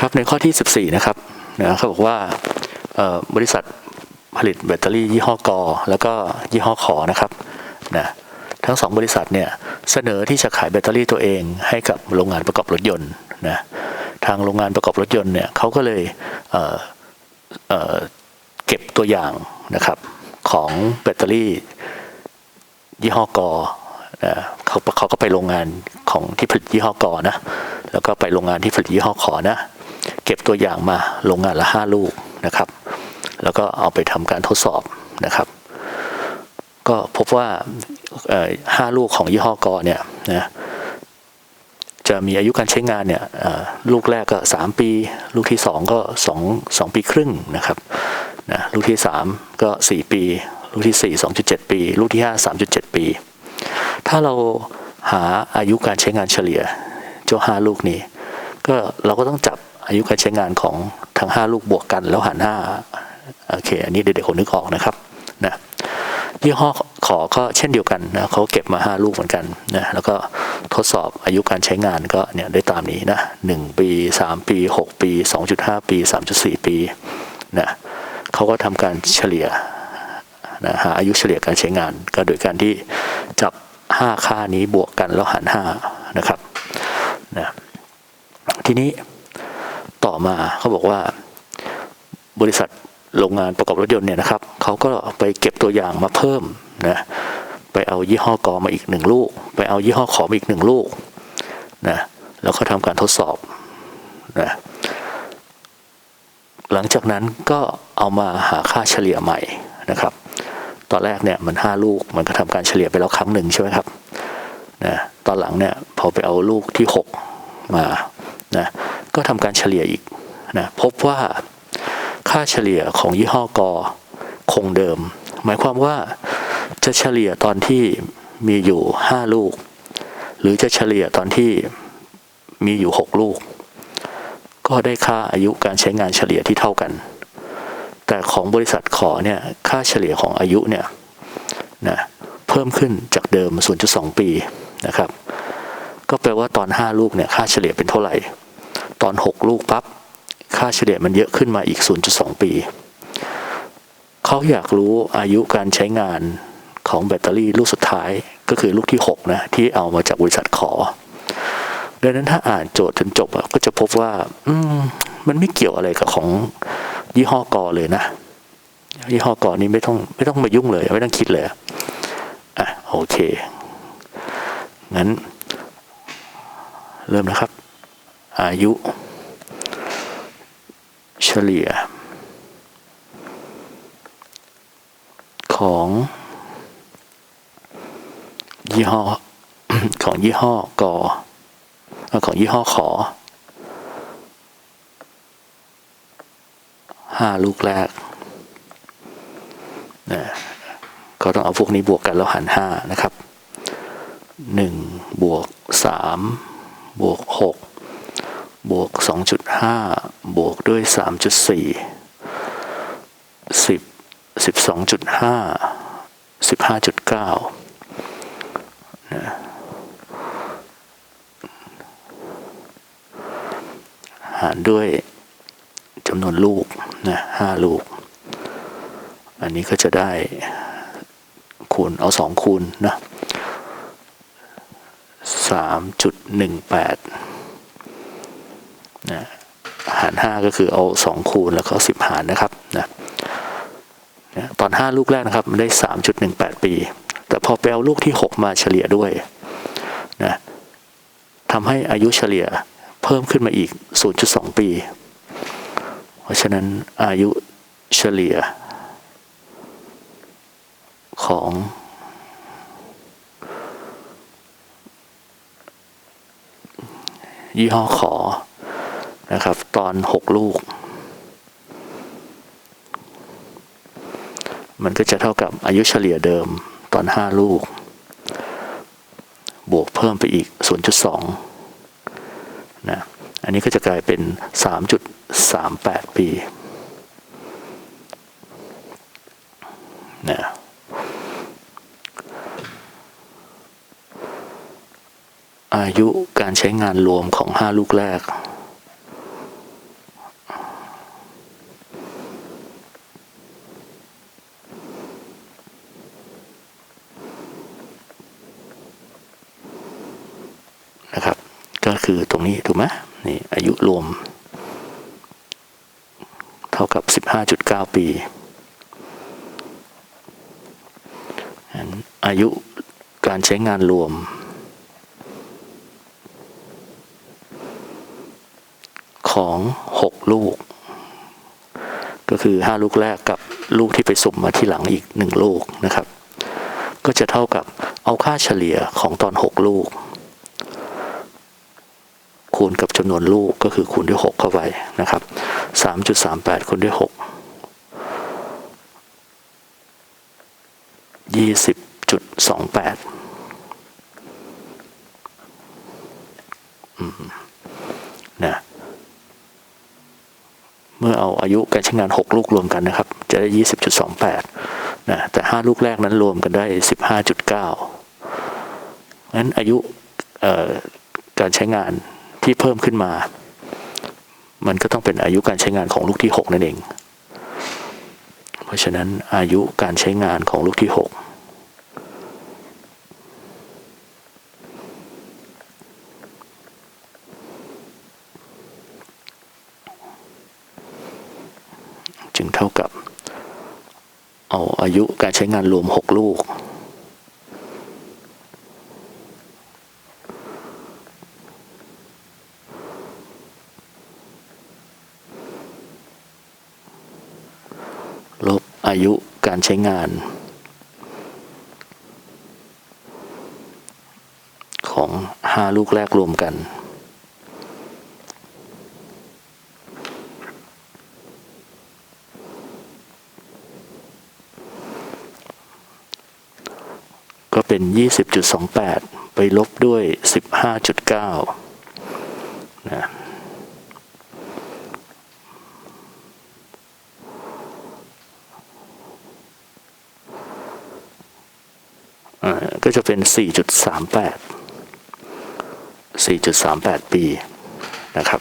ครับในข้อที่ 14 นะครับนะเขาบอกว่าบริษัทผลิตแบตเตอรี่ยี่ห้อกอแล้วก็ยี่ห้อขอนะครับนะทั้งสองบริษัทเนี่ยเสนอที่จะขายแบตเตอรี่ตัวเองให้กับโรงงานประกอบรถยนต์นะทางโรงงานประกอบรถยนต์เนี่ยเขาก็เลยเเเก็บตัวอย่างนะครับของแบตเตอรี่ยี่ห้อกอนะเขาเขาก็ไปโรงงานของที่ผลิตยี่ห้อกอนะแล้วก็ไปโรงงานที่ผลิตยี่ห้อขอนะ เก็บตัวอย่างมาโรงงานละห้าลูกนะครับ แล้วก็เอาไปทำการทดสอบนะครับ ก็พบว่าห้าลูกของยี่ห้อกอเนี่ยนะจะมีอายุการใช้งานเนี่ยลูกแรกก็สามปี ลูกที่สองก็สองสองปีครึ่งนะครับนะลูกที่สามก็สี่ปี ลูกที่สี่สองจุดเจ็ดปี ลูกที่ห้าสามจุดเจ็ดปี ถ้าเราหาอายุการใช้งานเฉลี่ยเจ้าห้าลูกนี้ ก็เราก็ต้องจับ อายุการใช้งานของทั้งห้าลูกบวกกันแล้วหารห้าโอเค อันนี้เด็กๆคนนึกออกนะครับนะยี่ห้อขอก็เช่นเดียวกันนะเขาเก็บมาห้าลูกเหมือนกันนะแล้วก็ทดสอบอายุการใช้งานก็เนี่ยได้ตามนี้นะหนึ่งปีสามปีหกปีสองจุดห้าปีสามจุดสี่ปีนะเขาก็ทำการเฉลี่ยนะหาอายุเฉลี่ยการใช้งาน ก็โดยการที่จับห้าค่านี้บวกกันแล้วหารห้านะครับนะทีนี้ ต่อมาเขาบอกว่าบริษัทโรงงานประกอบรถยนต์เนี่ยนะครับเขาก็ไปเก็บตัวอย่างมาเพิ่มนะไปเอายี่ห้อกอมาอีกหนึ่งลูก ไปเอายี่ห้อขอมาอีกหนึ่งลูกนะแล้วก็ทำการทดสอบนะหลังจากนั้นก็เอามาหาค่าเฉลี่ยใหม่นะครับ ตอนแรกเนี่ยมันห้าลูกมันก็ทำการเฉลี่ยไปแล้วครั้งหนึ่งใช่ไหมครับนะตอนหลังเนี่ยพอไปเอาลูกที่หกมานะ ก็ทำการเฉลี่ยอีกนะพบว่าค่าเฉลี่ยของยี่ห้อกอคงเดิม หมายความว่าจะเฉลี่ยตอนที่มีอยู่ห้าลูก หรือจะเฉลี่ยตอนที่มีอยู่หกลูก ก็ได้ค่าอายุการใช้งานเฉลี่ยที่เท่ากัน แต่ของบริษัทขอเนี่ยค่าเฉลี่ยของอายุเนี่ยนะเพิ่มขึ้นจากเดิม 0.2 ปีนะครับ ก็แปลว่าตอน 5 ลูกเนี่ยค่าเฉลี่ยเป็นเท่าไหร่ อน 6 ลูกปั๊บค่าเฉลี่ยมันเยอะขึ้นมาอีก 0.2 ปี เขาอยากรู้อายุการใช้งานของแบตเตอรี่ลูกสุดท้ายก็คือลูกที่ 6 นะ ที่เอามาจากบริษัทขอ ดังนั้นถ้าอ่านโจทย์จนจบอะก็จะพบว่า อืมมันไม่เกี่ยวอะไรกับของยี่ห้อกอเลยนะ ยี่ห้อกอนี้ไม่ต้องไม่ต้องมายุ่งเลย ไม่ต้องคิดเลย อะ โอเค งั้น เริ่มนะครับ อายุ เฉลี่ย ของยี่ห้อของยี่ห้อกอของยี่ห้อขอห้าลูกแรกนะก็ต้องเอาพวกนี้บวกกันแล้วหารห้านะครับหนึ่งบวกสามบวกหก บวกสองจุดห้าบวกด้วยสามจุดสี่สิบสิบสองจุดห้าสิบห้าจุดเก้าหารด้วยจำนวนลูกนะห้าลูก อันนี้ก็จะได้คูณเอาสองคูณนะสามจุดหนึ่งแปด นะหารห้าก็คือเอาสองคูณแล้วก็สิบหารนะครับนะนะตอนห้าลูกแรกนะครับมันได้สามจุดหนึ่งแปดปี แต่พอไปเอาลูกที่หกมาเฉลี่ยด้วยนะทำให้อายุเฉลี่ยเพิ่มขึ้นมาอีก 0.2 ปี เพราะฉะนั้นอายุเฉลี่ยของยี่ห้อขอ นะครับ ตอนหกลูก มันก็จะเท่ากับอายุเฉลี่ยเดิมตอนห้าลูก บวกเพิ่มไปอีก 0.2 นะ อันนี้ก็จะกลายเป็น 3.38 ปีนะอายุการใช้งานรวมของ 5 ลูกแรก คือตรงนี้ถูกไหมนี่อายุรวม เท่ากับ 15.9 ปีอันอายุการใช้งานรวม ของ 6 ลูก ก็คือ 5 ลูกแรกกับลูกที่ไปสุ่มมาที่หลังอีก 1 ลูกนะครับ ก็จะเท่ากับเอาค่าเฉลี่ยของตอน 6 ลูก คูณกับจำนวนลูกก็คือคูณด้วย 6 เข้าไปนะครับ 3.38 คูณด้วย 6 20.28อืมนะเมื่อเอาอายุการใช้งาน 6 ลูกรวมกันนะครับ จะได้ 20.28นะแต่ 5 ลูกแรกนั้นรวมกันได้ 15.9งั้นอายุการใช้งาน ที่เพิ่มขึ้นมา มันก็ต้องเป็นอายุการใช้งานของลูกที่ 6 นั่นเอง เพราะฉะนั้นอายุการใช้งานของลูกที่ 6จึงเท่ากับ เอาอายุการใช้งานรวม 6 ลูก ลบ อายุการใช้งาน ของ5ลูกแรกรวมกัน ก็เป็น 20.28 ไปลบด้วย 15.9 นะ อ่า ก็จะเป็น 4.38 4.38 ปีนะครับ